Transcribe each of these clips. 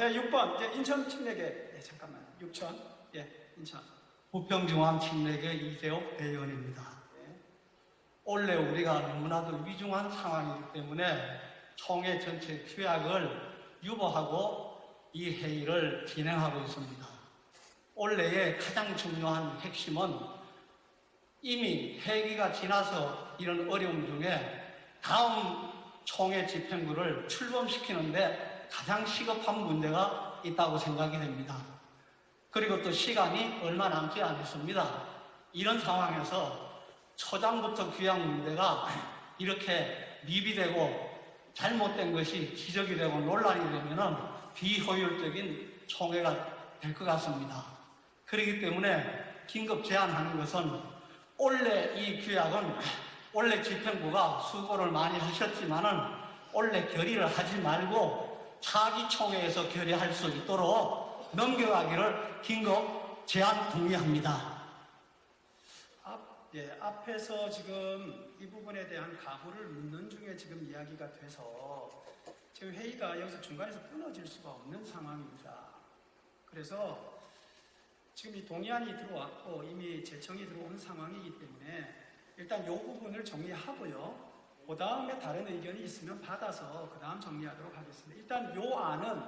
네, 6번. 이제 인천 침례계. 네, 잠깐만. 6천. 예 인천. 부평중앙 침례계 이재옥 대의원입니다. 원래 우리가 너무나도 위중한 상황이기 때문에 총회 전체 규약을 유보하고 이 회의를 진행하고 있습니다. 원래의 가장 중요한 핵심은 이미 회기가 지나서 이런 어려움 중에 다음 총회 집행부를 출범시키는데 가장 시급한 문제가 있다고 생각이 됩니다. 그리고 또 시간이 얼마 남지 않았습니다. 이런 상황에서 초장부터 규약 문제가 이렇게 미비되고 잘못된 것이 지적이 되고 논란이 되면은 비효율적인 총회가 될 것 같습니다. 그렇기 때문에 긴급 제안하는 것은 원래 이 규약은 원래 집행부가 수고를 많이 하셨지만은 원래 결의를 하지 말고 차기 총회에서 결의할 수 있도록 넘겨가기를 긴급 제안 동의합니다. 앞, 예, 앞에서 지금 이 부분에 대한 가부를 묻는 중에 지금 이야기가 돼서 지금 회의가 여기서 중간에서 끊어질 수가 없는 상황입니다. 그래서 지금 이 동의안이 들어왔고 이미 제청이 들어온 상황이기 때문에 일단 이 부분을 정리하고요. 그 다음에 다른 의견이 있으면 받아서 그 다음 정리하도록 하겠습니다. 일단 요 안은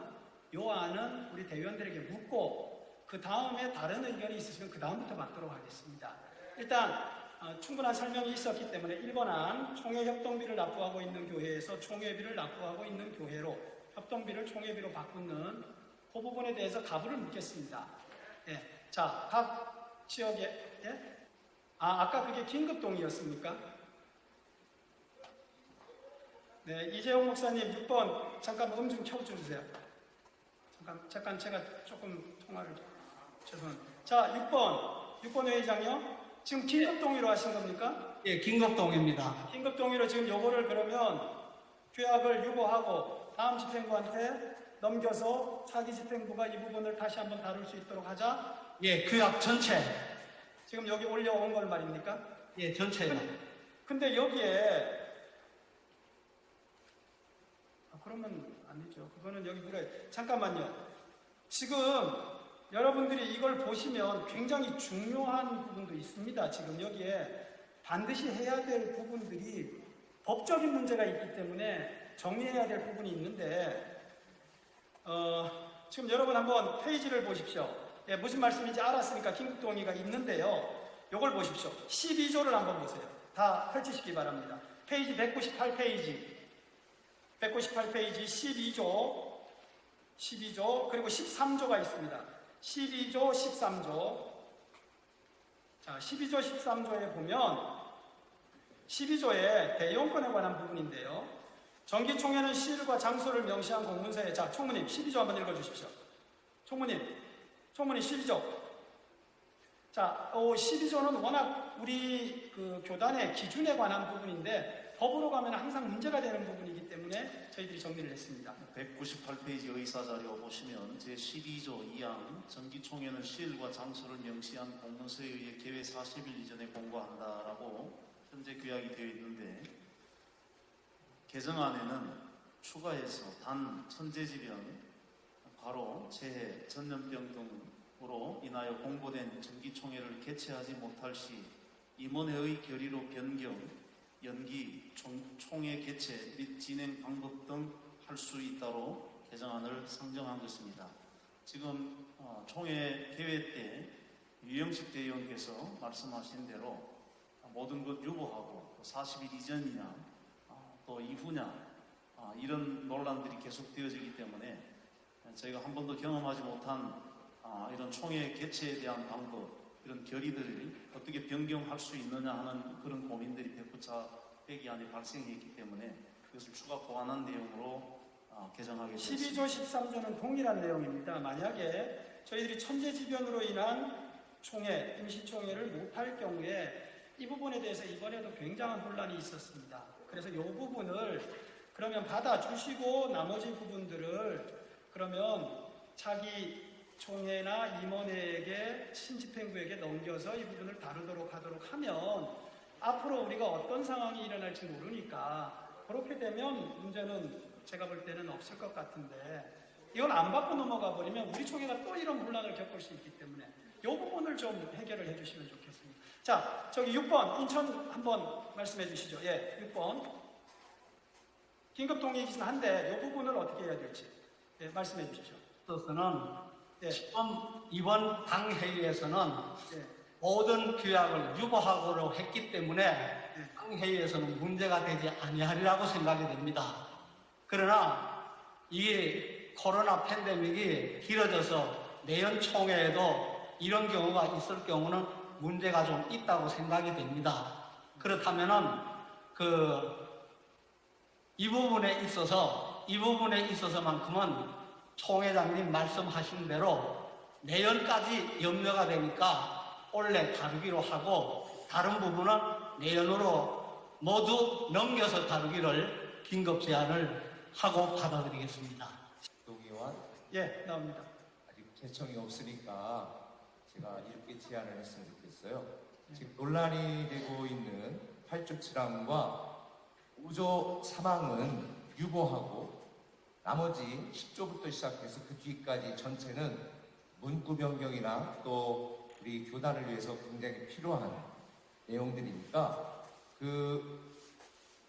요 안은 우리 대의원들에게 묻고 그 다음에 다른 의견이 있으시면 그 다음부터 받도록 하겠습니다. 일단 어, 충분한 설명이 있었기 때문에 1번 안 총회 협동비를 납부하고 있는 교회에서 총회비를 납부하고 있는 교회로 협동비를 총회비로 바꾸는 그 부분에 대해서 가부를 묻겠습니다. 예. 자, 각 지역에 예? 아, 아까 그게 긴급동이었습니까? 네, 이재용 목사님 6번 잠깐 음 좀 켜주세요. 잠깐, 잠깐 제가 조금 통화를 죄송합니다. 자, 6번, 6번 회의장요. 지금 긴급 동의로 하신 겁니까? 예, 긴급동입니다. 긴급 동의로 지금 요거를 그러면 규약을 유보하고 다음 집행부한테 넘겨서 차기 집행부가 이 부분을 다시 한번 다룰 수 있도록 하자. 예, 규약 전체. 지금 여기 올려온 걸 말입니까? 예, 전체요. 근데 여기에 아, 그러면 안 되죠. 그거는 여기 물어 잠깐만요. 지금 여러분들이 이걸 보시면 굉장히 중요한 부분도 있습니다. 지금 여기에 반드시 해야 될 부분들이 법적인 문제가 있기 때문에 정리해야 될 부분이 있는데 어, 지금 여러분 한번 페이지를 보십시오. 예, 무슨 말씀인지 알았으니까 긴급동의가 있는데요. 요걸 보십시오. 12조를 한번 보세요. 다 펼치시기 바랍니다. 페이지 198페이지. 198페이지 12조, 12조, 그리고 13조가 있습니다. 12조, 13조. 자, 12조, 13조에 보면 12조에 대용권에 관한 부분인데요. 정기총회는 시일과 장소를 명시한 공문서에 자, 총무님 12조 한번 읽어주십시오. 총무님, 총무님 12조. 자, 어, 12조는 워낙 우리 그 교단의 기준에 관한 부분인데 법으로 가면 항상 문제가 되는 부분이기 때문에 저희들이 정리를 했습니다. 198페이지 의사자료 보시면 제12조 2항 정기총회는 시일과 장소를 명시한 공문서에 의해 개회 40일 이전에 공고한다라고 현재 규약이 되어 있는데 개정안에는 추가해서 단 천재지변, 과로, 재해, 전염병 등으로 인하여 공고된 정기총회를 개최하지 못할 시 임원회의 결의로 변경, 연기, 총, 총회 개최 및 진행 방법 등 할 수 있도록 개정안을 상정한 것입니다. 지금 어, 총회 개회 때 유영식 대의원께서 말씀하신 대로 모든 것 유보하고 또 40일 이전이냐 어, 또 이후냐 아, 이런 논란들이 계속되어지기 때문에 저희가 한 번도 경험하지 못한 아, 이런 총회 개최에 대한 방법 이런 결의들을 어떻게 변경할 수 있느냐 하는 그런 고민들이 백부차 회기 안에 발생했기 때문에 그것을 추가 보완한 내용으로 아, 개정하게 되었습니다. 12조 13조는 동일한 내용입니다. 만약에 저희들이 천재지변으로 인한 총회, 임시총회를 못할 경우에 이 부분에 대해서 이번에도 굉장한 혼란이 있었습니다. 그래서 이 부분을 그러면 받아주시고 나머지 부분들을 그러면 차기 총회나 임원회에게 신집행부에게 넘겨서 이 부분을 다루도록 하도록 하면 앞으로 우리가 어떤 상황이 일어날지 모르니까 그렇게 되면 문제는 제가 볼 때는 없을 것 같은데 이걸 안 받고 넘어가 버리면 우리 총회가 또 이런 혼란을 겪을 수 있기 때문에 이 부분을 좀 해결을 해주시면 좋겠습니다. 자, 저기 6번 인천 한번 말씀해 주시죠. 예, 6번 긴급 동의 기준 한데 이 부분을 어떻게 해야 될지 예, 말씀해 주십시오. 있어서는 예, 지금 이번 당 회의에서는 예, 모든 규약을 유보하고로 했기 때문에 당 회의에서는 문제가 되지 아니하리라고 생각이 됩니다. 그러나 이 코로나 팬데믹이 길어져서 내년 총회에도 이런 경우가 있을 경우는 문제가 좀 있다고 생각이 됩니다. 그렇다면은 그 이 부분에 있어서 이 부분에 있어서만큼은 총회장님 말씀하신 대로 내년까지 염려가 되니까 올해 다루기로 하고 다른 부분은 내년으로 모두 넘겨서 다루기를 긴급 제안을 하고 받아들이겠습니다. 동의원 예, 나옵니다. 아직 개청이 없으니까 제가 이렇게 제안을 했으면 좋겠어요. 지금 논란이 되고 있는 8조 7항과 5조 3항은 유보하고 나머지 10조부터 시작해서 그 뒤까지 전체는 문구 변경이나 또 우리 교단을 위해서 굉장히 필요한 내용들이니까 그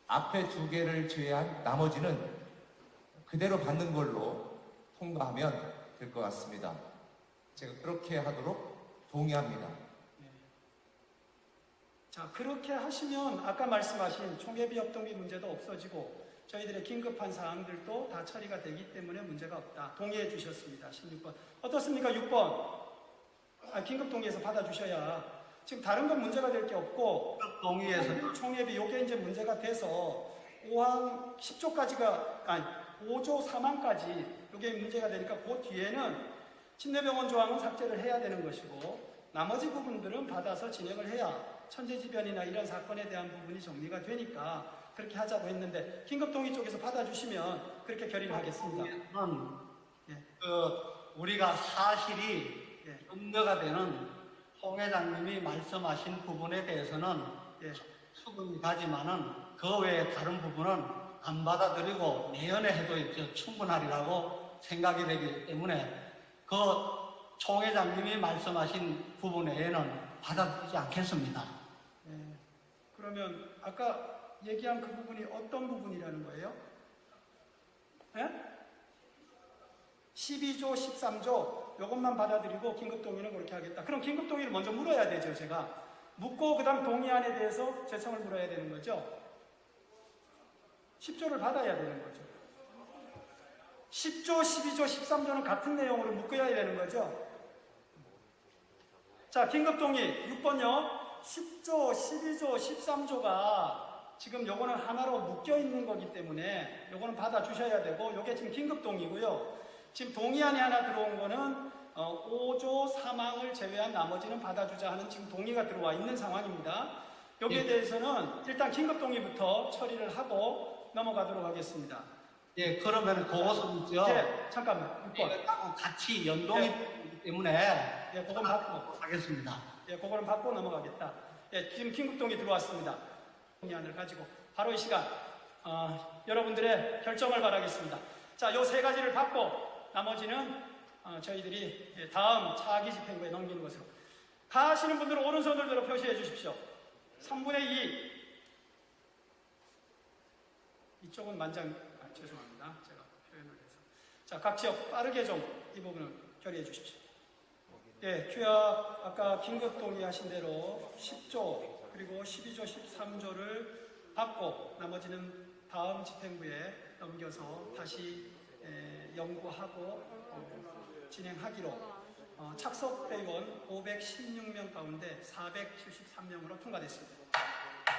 앞에 두 개를 제외한 나머지는 그대로 받는 걸로 통과하면 될 것 같습니다. 제가 그렇게 하도록 동의합니다. 자, 그렇게 하시면 아까 말씀하신 총회비 협동비 문제도 없어지고 저희들의 긴급한 사항들도 다 처리가 되기 때문에 문제가 없다. 동의해 주셨습니다. 16번. 어떻습니까? 6번. 아, 긴급 동의해서 받아주셔야 지금 다른 건 문제가 될 게 없고 동의해서 총회비 요게 이제 문제가 돼서 5항 10조까지가 아니 5조 3항까지 요게 문제가 되니까 그 뒤에는 침례병원 조항은 삭제를 해야 되는 것이고 나머지 부분들은 받아서 진행을 해야 천재지변이나 이런 사건에 대한 부분이 정리가 되니까 그렇게 하자고 했는데 긴급동의 쪽에서 받아주시면 그렇게 결의를 하겠습니다. 는 예. 그 우리가 사실이 예. 염려가 되는 홍 회장님이 말씀하신 부분에 대해서는 예. 수긍이 가지만은 그 외에 다른 부분은 안 받아들이고 내년에 해도 이제 충분하리라고 생각이 되기 때문에 그 총회장님이 말씀하신 부분 외에는 받아들이지 않겠습니다. 예. 그러면 아까 얘기한 그 부분이 어떤 부분이라는 거예요? 예? 12조, 13조 요것만 받아들이고 긴급동의는 그렇게 하겠다. 그럼 긴급동의를 먼저 물어야 되죠, 제가. 묻고 그 다음 동의안에 대해서 재청을 물어야 되는 거죠. 10조를 받아야 되는 거죠. 10조, 12조, 13조는 같은 내용으로 묶어야 되는 거죠. 자, 긴급동의 6번요. 10조, 12조, 13조가 지금 요거는 하나로 묶여 있는 거기 때문에 요거는 받아 주셔야 되고 요게 지금 긴급동의고요. 지금 동의안이 하나 들어온 거는 어, 5조 3항을 제외한 나머지는 받아주자 하는 지금 동의가 들어와 있는 상황입니다. 여기에 예. 대해서는 일단 긴급동의부터 처리를 하고 넘어가도록 하겠습니다. 예, 그러면 그것은 있죠. 예, 잠깐만, 6번. 이거하고 같이 연동이 되기 때문에 예, 그건 받고. 하겠습니다. 예, 그거는 받고 넘어가겠다. 예, 지금 긴급동이 들어왔습니다. 동의안을 가지고 바로 이 시간 어, 여러분들의 결정을 바라겠습니다. 자, 요 세 가지를 받고 나머지는 어, 저희들이 예, 다음 차기 집행부에 넘기는 것으로 가시는 분들은 오른손을 들어 표시해 주십시오. 3분의 2 이쪽은 만장 아, 죄송합니다. 제가 표현을 해서 자, 각 지역 빠르게 좀 이 부분을 결의해 주십시오. 예, 규약 아까 긴급 동의하신 대로 10조 그리고 12조 13조를 받고 나머지는 다음 집행부에 넘겨서 다시 에, 연구하고 어, 진행하기로 어, 착석 회원 516명 가운데 473명으로 통과됐습니다.